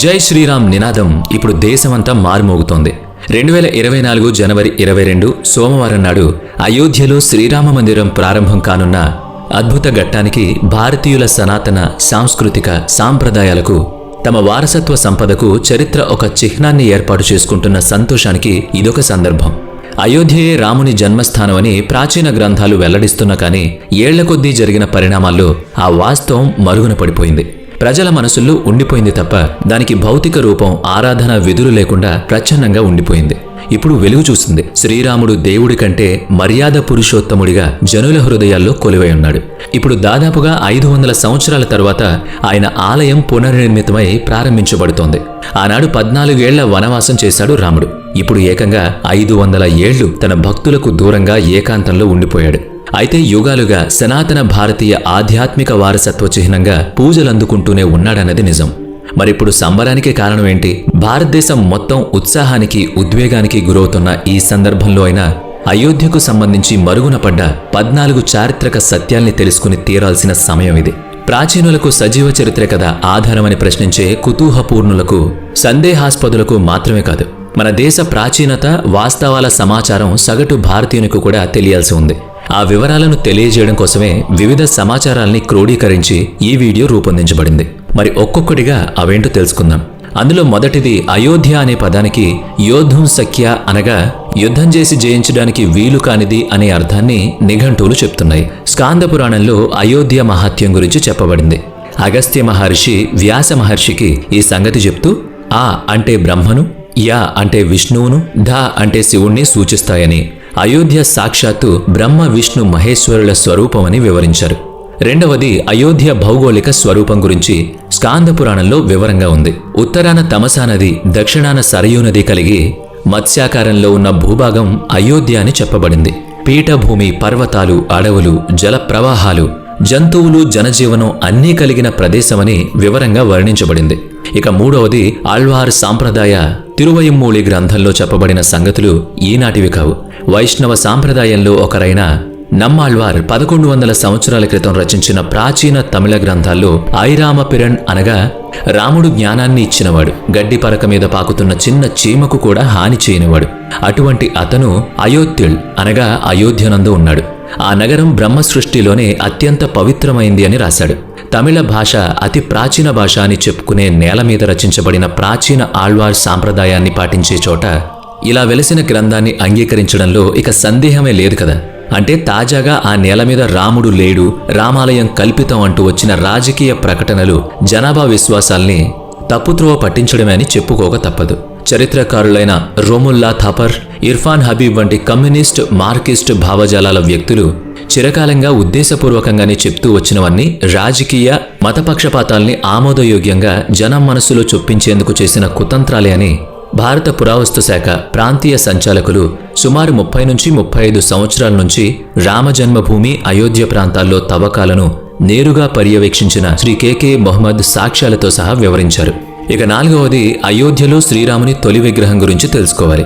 జై శ్రీరామ్ నినాదం ఇప్పుడు దేశమంతా మారుమోగుతోంది. రెండు వేల ఇరవై నాలుగు జనవరి ఇరవై రెండు సోమవారం నాడు అయోధ్యలో శ్రీరామ మందిరం ప్రారంభం కానున్న అద్భుత ఘట్టానికి భారతీయుల సనాతన సాంస్కృతిక సాంప్రదాయాలకు తమ వారసత్వ సంపదకు చరిత్ర ఒక చిహ్నాన్ని ఏర్పాటు చేసుకుంటున్న సంతోషానికి ఇదొక సందర్భం. అయోధ్యయే రాముని జన్మస్థానమని ప్రాచీన గ్రంథాలు వెల్లడిస్తున్నా కానీ ఏళ్ళ కొద్దీ జరిగిన పరిణామాల్లో ఆ వాస్తవం మరుగున పడిపోయింది. ప్రజల మనసుల్లో ఉండిపోయింది తప్ప దానికి భౌతిక రూపం ఆరాధన విధులు లేకుండా ప్రచ్ఛన్నంగా ఉండిపోయింది. ఇప్పుడు వెలుగు చూసింది శ్రీరాముడు దేవుడి కంటే మర్యాద పురుషోత్తముడిగా జనుల హృదయాల్లో కొలువై ఉన్నాడు. ఇప్పుడు దాదాపుగా ఐదు వందల సంవత్సరాల తరువాత ఆయన ఆలయం పునర్నిర్మితమై ప్రారంభించబడుతోంది. ఆనాడు పద్నాలుగేళ్ళ వనవాసం చేశాడు రాముడు. ఇప్పుడు ఏకంగా ఐదు వందల ఏళ్ళు తన భక్తులకు దూరంగా ఏకాంతంలో ఉండిపోయాడు. అయితే యుగాలుగా సనాతన భారతీయ ఆధ్యాత్మిక వారసత్వ చిహ్నంగా పూజలందుకుంటూనే ఉన్నాడన్నది నిజం. మరిప్పుడు సంబరానికి కారణం ఏంటి? భారతదేశం మొత్తం ఉత్సాహానికి ఉద్వేగానికి గురవుతున్న ఈ సందర్భంలో అయినా అయోధ్యకు సంబంధించి మరుగున పడ్డ పద్నాలుగు చారిత్రక సత్యాల్ని తెలుసుకుని తీరాల్సిన సమయం ఇది. ప్రాచీనులకు సజీవ చరిత్ర కథ ఆధారమని ప్రశ్నించే కుతూహపూర్ణులకు సందేహాస్పదులకు మాత్రమే కాదు. మన దేశ ప్రాచీనత వాస్తవాల సమాచారం సగటు భారతీయునికి కూడా తెలియాల్సి ఉంది. ఆ వివరాలను తెలియజేయడం కోసమే వివిధ సమాచారాల్ని క్రోడీకరించి ఈ వీడియో రూపొందించబడింది. మరి ఒక్కొక్కటిగా అవేంటో తెలుసుకుందాం. అందులో మొదటిది అయోధ్య అనే పదానికి యోధుం సఖ్య అనగా యుద్ధం చేసి జయించడానికి వీలు కానిది అనే అర్థాన్ని నిఘంటువులు చెప్తున్నాయి. స్కాంద పురాణంలో అయోధ్య మహాత్యం గురించి చెప్పబడింది. అగస్త్య మహర్షి వ్యాస మహర్షికి ఈ సంగతి చెప్తూ ఆ అంటే బ్రహ్మను యా అంటే విష్ణువును ధ అంటే శివుణ్ణి సూచిస్తాయని అయోధ్య సాక్షాత్తు బ్రహ్మ విష్ణు మహేశ్వరుల స్వరూపమని వివరించారు. రెండవది అయోధ్య భౌగోళిక స్వరూపం గురించి స్కాంద పురాణంలో వివరంగా ఉంది. ఉత్తరాన తమసా నది దక్షిణాన సరయూ నది కలిగి మత్స్యాకారంలో ఉన్న భూభాగం అయోధ్య అని చెప్పబడింది. పీఠభూమి పర్వతాలు అడవులు జల ప్రవాహాలు జంతువులు జనజీవనం అన్నీ కలిగిన ప్రదేశమని వివరంగా వర్ణించబడింది. ఇక మూడవది ఆళ్వార్ సాంప్రదాయ తిరువయమ్మూళి గ్రంథంలో చెప్పబడిన సంగతులు ఈనాటివి కావు. వైష్ణవ సాంప్రదాయంలో ఒకరైన నమ్మాళ్వార్ పదకొండు వందల సంవత్సరాల క్రితం రచించిన ప్రాచీన తమిళ గ్రంథాల్లో ఐరామ పిరణ్ అనగా రాముడు జ్ఞానాన్ని ఇచ్చినవాడు. గడ్డి పరక మీద పాకుతున్న చిన్న చీమకు కూడా హాని చేయనివాడు. అటువంటి అతను అయోధ్యుల్ అనగా అయోధ్యనందు ఉన్నాడు. ఆ నగరం బ్రహ్మ సృష్టిలోనే అత్యంత పవిత్రమైంది అని రాశాడు. తమిళ భాష అతి ప్రాచీన భాష అని చెప్పుకునే నేల మీద రచించబడిన ప్రాచీన ఆళ్వార్ సాంప్రదాయాన్ని పాటించే చోట ఇలా వెలసిన గ్రంథాన్ని అంగీకరించడంలో ఇక సందేహమే లేదు కదా. అంటే తాజాగా ఆ నేల మీద రాముడు లేడు రామాలయం కల్పితం అంటూ వచ్చిన రాజకీయ ప్రకటనలు జనాభా విశ్వాసాల్ని తప్పుత్రువ పట్టించడమే అని చెప్పుకోక తప్పదు. చరిత్రకారులైన రోముల్లా థాపర్ ఇర్ఫాన్ హబీబ్ వంటి కమ్యూనిస్ట్ మార్కిస్ట్ భావజాలాల వ్యక్తులు చిరకాలంగా ఉద్దేశపూర్వకంగానే చెప్తూ వచ్చినవన్నీ రాజకీయ మతపక్షపాతాల్ని ఆమోదయోగ్యంగా జనం మనస్సులో చొప్పించేందుకు చేసిన కుతంత్రాలే అని భారత పురావస్తు శాఖ ప్రాంతీయ సంచాలకులు సుమారు ముప్పై నుంచి ముప్పై ఐదు సంవత్సరాల నుంచి రామజన్మభూమి అయోధ్య ప్రాంతాల్లో తవ్వకాలను నేరుగా పర్యవేక్షించిన శ్రీ కెకే మొహమ్మద్ సాక్ష్యాలతో సహా వివరించారు. ఇక నాలుగవది అయోధ్యలో శ్రీరాముని తొలి విగ్రహం గురించి తెలుసుకోవాలి.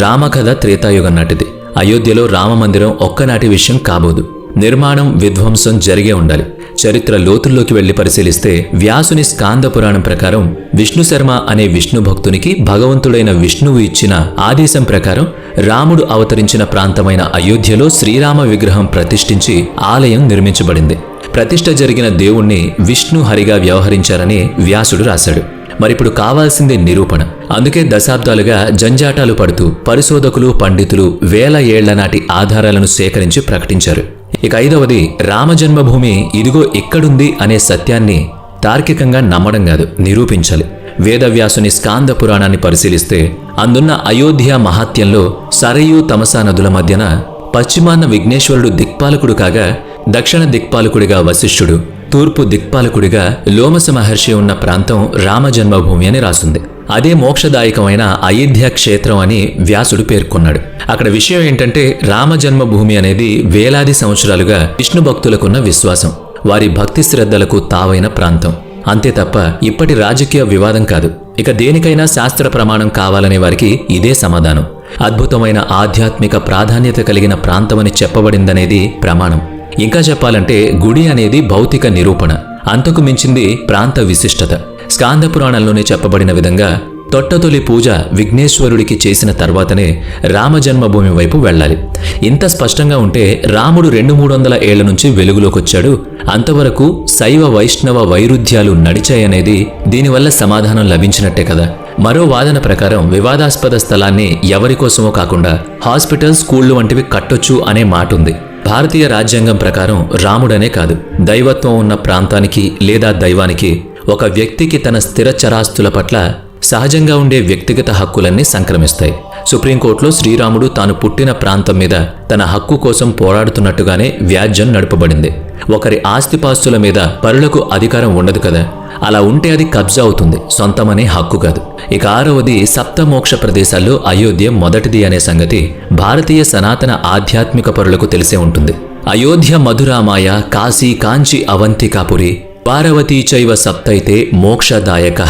రామకథ త్రేతాయుగం నాటిది. అయోధ్యలో రామమందిరం ఒక్కనాటి విషయం కాబోదు. నిర్మాణం విధ్వంసం జరిగే ఉండాలి. చరిత్ర లోతుల్లోకి వెళ్ళి పరిశీలిస్తే వ్యాసుని స్కాంద పురాణం ప్రకారం విష్ణు శర్మ అనే విష్ణు భక్తునికి భగవంతుడైన విష్ణువు ఇచ్చిన ఆదేశం ప్రకారం రాముడు అవతరించిన ప్రాంతమైన అయోధ్యలో శ్రీరామ విగ్రహం ప్రతిష్ఠించి ఆలయం నిర్మించబడింది. ప్రతిష్ఠ జరిగిన దేవుణ్ణి విష్ణు హరిగా వ్యవహరించారని వ్యాసుడు రాశాడు. మరిప్పుడు కావాల్సింది నిరూపణ. అందుకే దశాబ్దాలుగా జంజాటాలు పడుతూ పరిశోధకులు పండితులు వేల ఏళ్ళ నాటి ఆధారాలను సేకరించి ప్రకటించారు. ఇక ఐదవది రామజన్మభూమి ఇదిగో ఇక్కడుంది అనే సత్యాన్ని తార్కికంగా నమ్మడం కాదు నిరూపించాలి. వేదవ్యాసుని స్కాంద పురాణాన్ని పరిశీలిస్తే అందున్న అయోధ్య మహాత్యంలో సరయు తమసా నదుల మధ్యన పశ్చిమాన విఘ్నేశ్వరుడు దిక్పాలకుడు కాగా దక్షిణ దిక్పాలకుడిగా వశిష్ఠుడు తూర్పు దిక్పాలకుడిగా లోమస మహర్షి ఉన్న ప్రాంతం రామజన్మభూమి అని రాసుంది. అదే మోక్షదాయకమైన అయోధ్య క్షేత్రం అని వ్యాసుడు పేర్కొన్నాడు. అక్కడ విషయం ఏంటంటే రామజన్మభూమి అనేది వేలాది సంవత్సరాలుగా విష్ణు భక్తులకున్న విశ్వాసం. వారి భక్తి శ్రద్ధలకు తావైన ప్రాంతం. అంతే తప్ప ఇప్పటి రాజకీయ వివాదం కాదు. ఇక దేనికైనా శాస్త్ర ప్రమాణం కావాలనే వారికి ఇదే సమాధానం. అద్భుతమైన ఆధ్యాత్మిక ప్రాధాన్యత కలిగిన ప్రాంతమని చెప్పబడిందనేది ప్రమాణం. ఇంకా చెప్పాలంటే గుడి అనేది భౌతిక నిరూపణ. అంతకు మించింది ప్రాంత విశిష్టత. స్కాంద పురాణంలోనే చెప్పబడిన విధంగా తొట్టతొలి పూజ విఘ్నేశ్వరుడికి చేసిన తర్వాతనే రామ జన్మభూమి వైపు వెళ్ళాలి. ఇంత స్పష్టంగా ఉంటే రాముడు రెండు మూడు వందల ఏళ్ళ నుంచి వెలుగులోకొచ్చాడు. అంతవరకు శైవ వైష్ణవ వైరుధ్యాలు నడిచాయనేది దీనివల్ల సమాధానం లభించినట్టే కదా. మరో వాదన ప్రకారం వివాదాస్పద స్థలాన్ని ఎవరి కోసమో కాకుండా హాస్పిటల్ స్కూళ్ళు వంటివి కట్టొచ్చు అనే మాట ఉంది భారతీయ రాజ్యాంగం ప్రకారం రాముడనే కాదు. దైవత్వం ఉన్న ప్రాంతానికి లేదా దైవానికి ఒక వ్యక్తికి తన స్థిర చరాస్తుల పట్ల సహజంగా ఉండే వ్యక్తిగత హక్కులన్నీ సంక్రమిస్తాయి. సుప్రీంకోర్టులో శ్రీరాముడు తాను పుట్టిన ప్రాంతం మీద తన హక్కు కోసం పోరాడుతున్నట్టుగానే వ్యాజ్యం నడుపబడింది. ఒకరి ఆస్తిపాస్తుల మీద పరులకు అధికారం ఉండదు కదా. అలా ఉంటే అది కబ్జా అవుతుంది. సొంతమనే హక్కు కాదు. ఇక ఆరవది సప్తమోక్ష ప్రదేశాల్లో అయోధ్య మొదటిది అనే సంగతి భారతీయ సనాతన ఆధ్యాత్మిక పరులకు తెలిసే ఉంటుంది. అయోధ్య మధురామాయ కాశీ కాంచి అవంతికాపురి పార్వతీ చైవ సప్తైతే మోక్షదాయక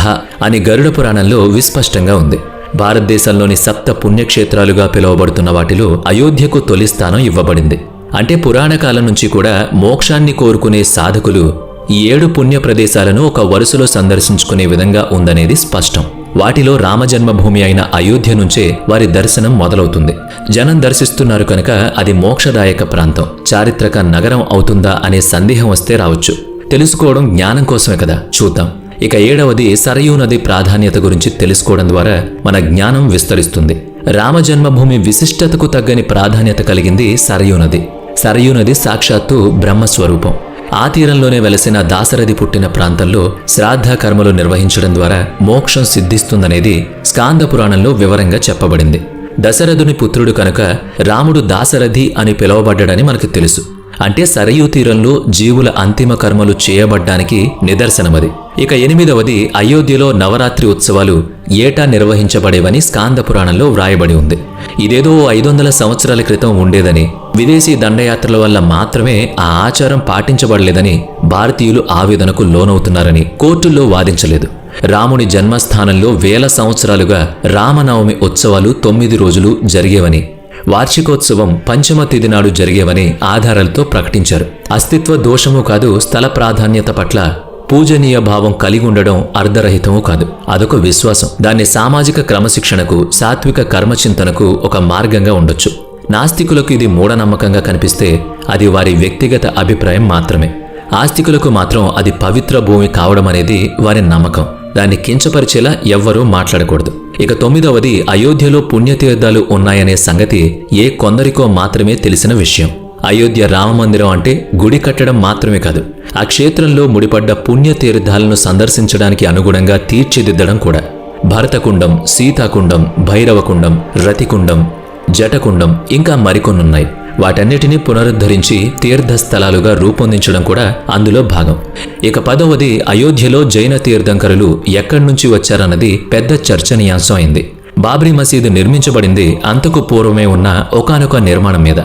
అని గరుడ పురాణంలో విస్పష్టంగా ఉంది. భారతదేశంలోని సప్త పుణ్యక్షేత్రాలుగా పిలువబడుతున్న వాటిలో అయోధ్యకు తొలి స్థానం ఇవ్వబడింది. అంటే పురాణకాలం నుంచి కూడా మోక్షాన్ని కోరుకునే సాధకులు ఏడు పుణ్య ప్రదేశాలను ఒక వరుసలో సందర్శించుకునే విధంగా ఉందనేది స్పష్టం. వాటిలో రామజన్మభూమి అయిన అయోధ్య నుంచే వారి దర్శనం మొదలవుతుంది. జనం దర్శిస్తున్నారు కనుక అది మోక్షదాయక ప్రాంతం. చారిత్రక నగరం అవుతుందా అనే సందేహం వస్తే రావచ్చు. తెలుసుకోవడం జ్ఞానం కోసమే కదా. చూద్దాం. ఇక ఏడవది సరయూ నది ప్రాధాన్యత గురించి తెలుసుకోవడం ద్వారా మన జ్ఞానం విస్తరిస్తుంది. రామ జన్మభూమి విశిష్టతకు తగ్గని ప్రాధాన్యత కలిగింది సరయూ నది. సరయూ నది సాక్షాత్తు బ్రహ్మస్వరూపం. ఆ తీరంలోనే వెలసిన దాసరథి పుట్టిన ప్రాంతంలో శ్రాద్ధ కర్మలు నిర్వహించడం ద్వారా మోక్షం సిద్ధిస్తుందనేది స్కాంద పురాణంలో వివరంగా చెప్పబడింది. దశరథుని పుత్రుడు కనుక రాముడు దాసరథి అని పిలువబడ్డాడని మనకు తెలుసు. అంటే సరయూ తీరంలో జీవుల అంతిమ కర్మలు చేయబడ్డానికి నిదర్శనమది. ఇక ఎనిమిదవది అయోధ్యలో నవరాత్రి ఉత్సవాలు ఏటా నిర్వహించబడేవని స్కాంద పురాణంలో వ్రాయబడి ఉంది. ఇదేదో ఐదు వందల సంవత్సరాల క్రితం ఉండేదని విదేశీ దండయాత్రల వల్ల మాత్రమే ఆ ఆచారం పాటించబడలేదని భారతీయులు ఆవేదనకు లోనవుతున్నారని కోర్టుల్లో వాదించలేదు. రాముని జన్మస్థానంలో వేల సంవత్సరాలుగా రామనవమి ఉత్సవాలు తొమ్మిది రోజులు జరిగేవని వార్షికోత్సవం పంచమ తిథి నాడు జరిగేవని ఆధారాలతో ప్రకటించారు. అస్తిత్వ దోషము కాదు స్థల ప్రాధాన్యత పట్ల పూజనీయ భావం కలిగి ఉండడం అర్ధరహితము కాదు. అదొక విశ్వాసం. దాన్ని సామాజిక క్రమశిక్షణకు సాత్విక కర్మచింతనకు ఒక మార్గంగా ఉండొచ్చు. నాస్తికులకు ఇది మూఢనమ్మకంగా కనిపిస్తే అది వారి వ్యక్తిగత అభిప్రాయం మాత్రమే. ఆస్తికులకు మాత్రం అది పవిత్ర భూమి కావడం అనేది వారి నమ్మకం. దాన్ని కించపరిచేలా ఎవ్వరూ మాట్లాడకూడదు. ఇక తొమ్మిదవది అయోధ్యలో పుణ్యతీర్థాలు ఉన్నాయనే సంగతి ఏ కొందరికో మాత్రమే తెలిసిన విషయం. అయోధ్య రామమందిరం అంటే గుడి కట్టడం మాత్రమే కాదు ఆ క్షేత్రంలో ముడిపడ్డ పుణ్యతీర్థాలను సందర్శించడానికి అనుగుణంగా తీర్చిదిద్దడం కూడా. భరతకుండం సీతాకుండం భైరవకుండం రతికుండం జటకుండం ఇంకా మరికొన్నున్నాయి. వాటన్నిటినీ పునరుద్ధరించి తీర్థస్థలాలుగా రూపొందించడం కూడా అందులో భాగం. ఇక పదవది అయోధ్యలో జైన తీర్థంకరులు ఎక్కడి నుంచి వచ్చారన్నది పెద్ద చర్చనీయాంశం అయింది. బాబ్రీ మసీదు నిర్మించబడింది అంతకు పూర్వమే ఉన్న ఒకానొక నిర్మాణం మీద.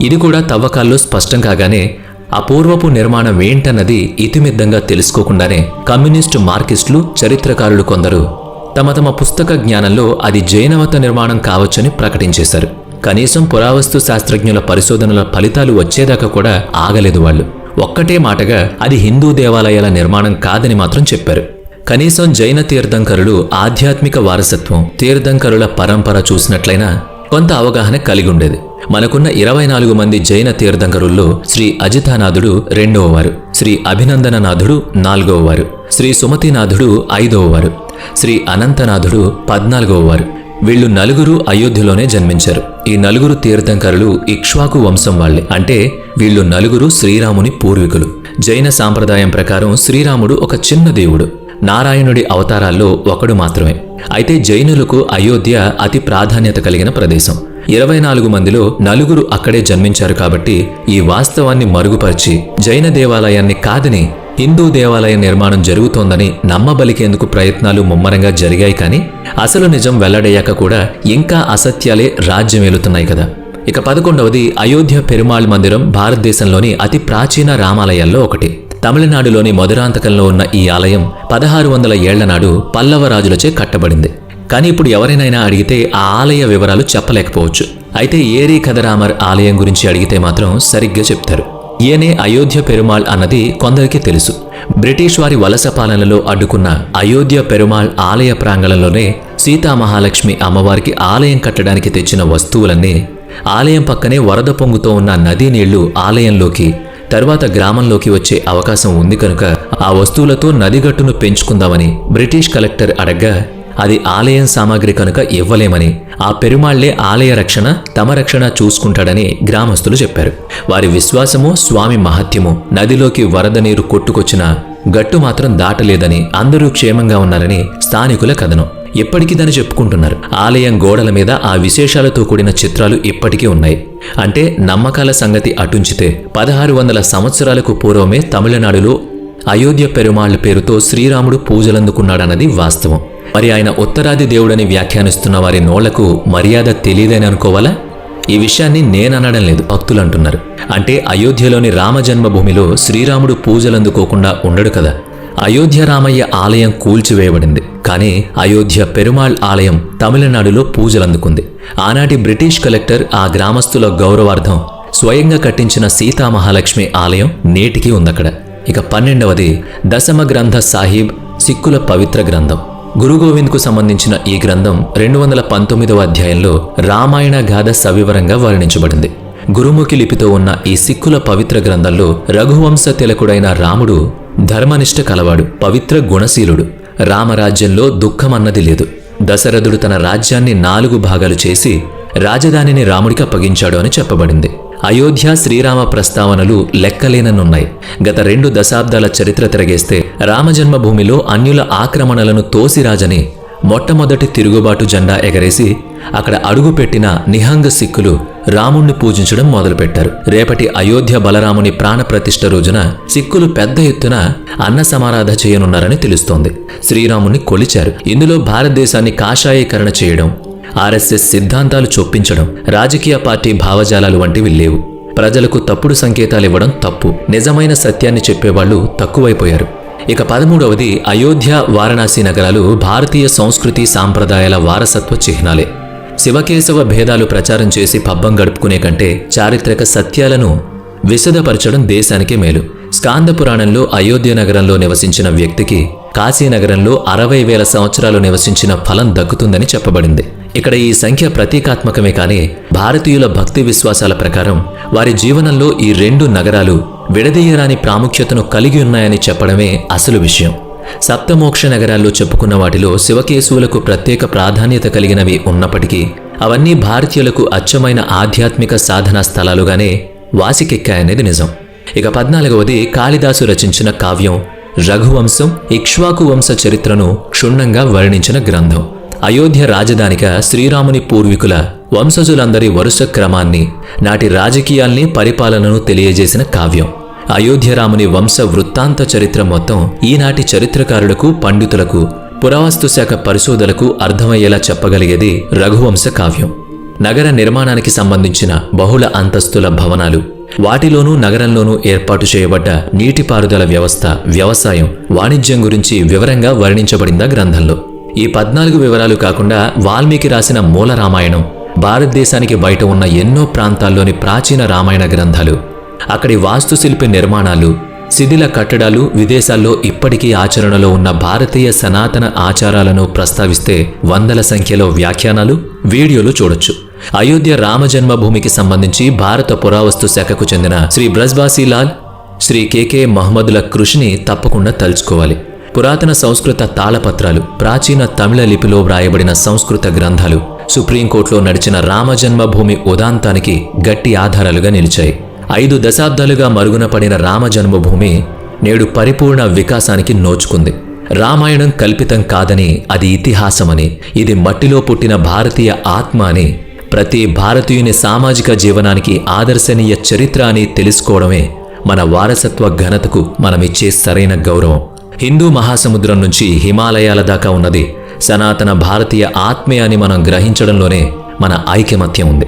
ఇది కూడా తవ్వకాల్లో స్పష్టం కాగానే అపూర్వపు నిర్మాణం ఏంటన్నది ఇతిమిద్దంగా తెలుసుకోకుండానే కమ్యూనిస్టు మార్కిస్టులు చరిత్రకారులు కొందరు తమ తమ పుస్తక జ్ఞానంలో అది జైనవత నిర్మాణం కావచ్చని ప్రకటించేశారు. కనీసం పురావస్తు శాస్త్రజ్ఞుల పరిశోధనల ఫలితాలు వచ్చేదాకా కూడా ఆగలేదు వాళ్ళు. ఒక్కటే మాటగా అది హిందూ దేవాలయాల నిర్మాణం కాదని మాత్రం చెప్పారు. కనీసం జైన తీర్థంకరులు ఆధ్యాత్మిక వారసత్వం తీర్థంకరుల పరంపర చూసినట్లయినా కొంత అవగాహన కలిగి ఉండేది మనకున్న ఇరవై నాలుగు మంది జైన తీర్థంకరుల్లో శ్రీ అజితానాథుడు రెండవ వారు శ్రీ అభినందననాథుడు నాలుగవ వారు శ్రీ సుమతినాథుడు ఐదవ వారు శ్రీ అనంతనాథుడు పద్నాలుగవ వారు వీళ్ళు నలుగురు అయోధ్యలోనే జన్మించారు. ఈ నలుగురు తీర్థంకరులు ఇక్ష్వాకు వంశం వాళ్ళే. అంటే వీళ్ళు నలుగురు శ్రీరాముని పూర్వీకులు. జైన సాంప్రదాయం ప్రకారం శ్రీరాముడు ఒక చిన్న దేవుడు. నారాయణుడి అవతారాల్లో ఒకడు మాత్రమే. అయితే జైనులకు అయోధ్య అతి ప్రాధాన్యత కలిగిన ప్రదేశం. ఇరవై నాలుగు మందిలో నలుగురు అక్కడే జన్మించారు కాబట్టి ఈ వాస్తవాన్ని మరుగుపరిచి జైన దేవాలయాన్ని కాదని హిందూ దేవాలయ నిర్మాణం జరుగుతోందని నమ్మబలికేందుకు ప్రయత్నాలు ముమ్మరంగా జరిగాయి కానీ అసలు నిజం వెల్లడయ్యాక కూడా ఇంకా అసత్యాలే రాజ్యమేలుతున్నాయి కదా. ఇక పదకొండవది అయోధ్య పెరుమాళ్ మందిరం భారతదేశంలోని అతి ప్రాచీన రామాలయాల్లో ఒకటి. తమిళనాడులోని మధురాంతకంలో ఉన్న ఈ ఆలయం పదహారు వందల ఏళ్ళ నాడు పల్లవ రాజులచే కట్టబడింది. కానీ ఇప్పుడు ఎవరైనా అడిగితే ఆ ఆలయ వివరాలు చెప్పలేకపోవచ్చు. అయితే ఏరీ కదరామర్ ఆలయం గురించి అడిగితే మాత్రం సరిగ్గా చెప్తారు. ఈయనే అయోధ్య పెరుమాళ్ అన్నది కొందరికి తెలుసు. బ్రిటిష్ వారి వలస పాలనలో అడ్డుకున్న అయోధ్య పెరుమాళ్ ఆలయ ప్రాంగణంలోనే సీతామహాలక్ష్మి అమ్మవారికి ఆలయం కట్టడానికి తెచ్చిన వస్తువులన్నీ ఆలయం పక్కనే వరద పొంగుతో ఉన్న నదీ నీళ్ళు ఆలయంలోకి తర్వాత గ్రామంలోకి వచ్చే అవకాశం ఉంది కనుక ఆ వస్తువులతో నదిగట్టును పెంచుకుందామని బ్రిటిష్ కలెక్టర్ అడగ్గా అది ఆలయం సామాగ్రి కనుక ఇవ్వలేమని ఆ పెరుమాళ్ళే ఆలయ రక్షణ తమ రక్షణ చూసుకుంటాడని గ్రామస్తులు చెప్పారు. వారి విశ్వాసము స్వామి మహత్యము నదిలోకి వరద నీరు కొట్టుకొచ్చిన గట్టు మాత్రం దాటలేదని అందరూ క్షేమంగా ఉన్నారని స్థానికుల కథనం. ఇప్పటికీ దాన్ని చెప్పుకుంటున్నారు. ఆలయం గోడల మీద ఆ విశేషాలతో కూడిన చిత్రాలు ఇప్పటికీ ఉన్నాయి. అంటే నమ్మకాల సంగతి అటుంచితే పదహారు వందల సంవత్సరాలకు పూర్వమే తమిళనాడులో అయోధ్య పెరుమాళ్ళ పేరుతో శ్రీరాముడు పూజలందుకున్నాడన్నది వాస్తవం. మరి ఆయన ఉత్తరాది దేవుడని వ్యాఖ్యానిస్తున్న వారి నోళ్ళకు మర్యాద తెలియదని అనుకోవాలా? ఈ విషయాన్ని నేననడం లేదు భక్తులు అంటున్నారు అంటే అయోధ్యలోని రామ జన్మభూమిలో శ్రీరాముడు పూజలందుకోకుండా ఉండడు కదా. అయోధ్య రామయ్య ఆలయం కూల్చివేయబడింది. కానీ అయోధ్య పెరుమాళ్ ఆలయం తమిళనాడులో పూజలందుకుంది. ఆనాటి బ్రిటిష్ కలెక్టర్ ఆ గ్రామస్తుల గౌరవార్థం స్వయంగా కట్టించిన సీతామహాలక్ష్మి ఆలయం నేటికి ఉందక్కడ. ఇక పన్నెండవది దశమ గ్రంథ సాహిబ్ సిక్కుల పవిత్ర గ్రంథం. గురు గోవింద్కు సంబంధించిన ఈ గ్రంథం రెండు వందల పంతొమ్మిదవ అధ్యాయంలో రామాయణ గాథ సవివరంగా వర్ణించబడింది. గురుముఖి లిపితో ఉన్న ఈ సిక్కుల పవిత్ర గ్రంథంలో రఘువంశ తిలకుడైన రాముడు ధర్మనిష్ట కలవాడు పవిత్ర గుణశీలుడు. రామరాజ్యంలో దుఃఖమన్నది లేదు. దశరథుడు తన రాజ్యాన్ని నాలుగు భాగాలు చేసి రాజధానిని రాముడికి అప్పగించాడు అని చెప్పబడింది. అయోధ్య శ్రీరామ ప్రస్తావనలు లెక్కలేననున్నాయి గత రెండు దశాబ్దాల చరిత్ర తిరగేస్తే రామజన్మభూమిలో అన్యుల ఆక్రమణలను తోసిరాజని మొట్టమొదటి తిరుగుబాటు జెండా ఎగరేసి అక్కడ అడుగుపెట్టిన నిహంగ సిక్కులు రాముణ్ణి పూజించడం మొదలుపెట్టారు. రేపటి అయోధ్య బలరాముని ప్రాణప్రతిష్ఠ రోజున సిక్కులు పెద్ద ఎత్తున అన్న సమారాధ చేయనున్నారని తెలుస్తోంది. శ్రీరాముని కొలిచారు. ఇందులో భారతదేశాన్ని కాషాయీకరణ చేయడం ఆర్ఎస్ఎస్ సిద్ధాంతాలు చొప్పించడం రాజకీయ పార్టీ భావజాలాలు వంటివి లేవు. ప్రజలకు తప్పుడు సంకేతాలు ఇవ్వడం తప్పు. నిజమైన సత్యాన్ని చెప్పేవాళ్ళు తక్కువైపోయారు. ఇక పదమూడవది అయోధ్య వారణాసి నగరాలు భారతీయ సంస్కృతి సాంప్రదాయాల వారసత్వ చిహ్నాలే. శివకేశవ భేదాలు ప్రచారం చేసి పబ్బం గడుపుకునే కంటే చారిత్రక సత్యాలను విశదపరచడం దేశానికే మేలు. స్కాంద పురాణంలో అయోధ్య నగరంలో నివసించిన వ్యక్తికి కాశీ నగరంలో అరవై వేల సంవత్సరాలు నివసించిన ఫలం దక్కుతుందని చెప్పబడింది. ఇక్కడ ఈ సంఖ్య ప్రతీకాత్మకమే కానీ భారతీయుల భక్తి విశ్వాసాల ప్రకారం వారి జీవనంలో ఈ రెండు నగరాలు విడదీయరాని ప్రాముఖ్యతను కలిగి ఉన్నాయని చెప్పడమే అసలు విషయం. సప్తమోక్ష నగరాల్లో చెప్పుకున్న వాటిలో శివకేశవులకు ప్రత్యేక ప్రాధాన్యత కలిగినవి ఉన్నప్పటికీ అవన్నీ భారతీయులకు అచ్చమైన ఆధ్యాత్మిక సాధనా స్థలాలుగానే వాసికెక్కాయనేది నిజం. ఇక పద్నాలుగవది కాళిదాసు రచించిన కావ్యం రఘువంశం ఇక్ష్వాకు వంశ చరిత్రను క్షుణ్ణంగా వర్ణించిన గ్రంథం. అయోధ్య రాజధానిగా శ్రీరాముని పూర్వీకుల వంశజులందరి వరుస క్రమాన్ని నాటి రాజకీయాల్ని పరిపాలనను తెలియజేసిన కావ్యం. అయోధ్యరాముని వంశ వృత్తాంత చరిత్ర మొత్తం ఈనాటి చరిత్రకారులకు పండితులకు పురావస్తు శాఖ పరిశోధలకు అర్థమయ్యేలా చెప్పగలిగేది రఘువంశ కావ్యం. నగర నిర్మాణానికి సంబంధించిన బహుళ అంతస్తుల భవనాలు వాటిలోనూ నగరంలోనూ ఏర్పాటు చేయబడ్డ నీటిపారుదల వ్యవస్థ వ్యవసాయం వాణిజ్యం గురించి వివరంగా వర్ణించబడిందా గ్రంథంలో. ఈ పద్నాలుగు వివరాలు కాకుండా వాల్మీకి రాసిన మూల రామాయణం భారతదేశానికి బయట ఉన్న ఎన్నో ప్రాంతాల్లోని ప్రాచీన రామాయణ గ్రంథాలు. అక్కడి వాస్తుశిల్పి నిర్మాణాలు శిథిల కట్టడాలు విదేశాల్లో ఇప్పటికీ ఆచరణలో ఉన్న భారతీయ సనాతన ఆచారాలను ప్రస్తావిస్తే వందల సంఖ్యలో వ్యాఖ్యానాలు వీడియోలు చూడొచ్చు. అయోధ్య రామ జన్మభూమికి సంబంధించి భారత పురావస్తు శాఖకు చెందిన శ్రీ బ్రజ్బాసీలాల్ శ్రీ కెకే మహమ్మదుల కృషిని తప్పకుండా తలుచుకోవాలి. పురాతన సంస్కృత తాళపత్రాలు ప్రాచీన తమిళ లిపిలో వ్రాయబడిన సంస్కృత గ్రంథాలు సుప్రీంకోర్టులో నడిచిన రామ జన్మభూమి ఉదాంతానికి గట్టి ఆధారాలుగా నిలిచాయి. ఐదు దశాబ్దాలుగా మరుగున పడిన రామ జన్మభూమి నేడు పరిపూర్ణ వికాసానికి నోచుకుంది. రామాయణం కల్పితం కాదని అది ఇతిహాసమని ఇది మట్టిలో పుట్టిన భారతీయ ఆత్మ అని ప్రతి భారతీయుని సామాజిక జీవనానికి ఆదర్శనీయ చరిత్ర అని తెలుసుకోవడమే మన వారసత్వ ఘనతకు మనమిచ్చే సరైన గౌరవం. హిందూ మహాసముద్రం నుంచి హిమాలయాల దాకా ఉన్నది సనాతన భారతీయ ఆత్మీయ అని మనం గ్రహించడంలోనే మన ఐకమత్యం ఉంది.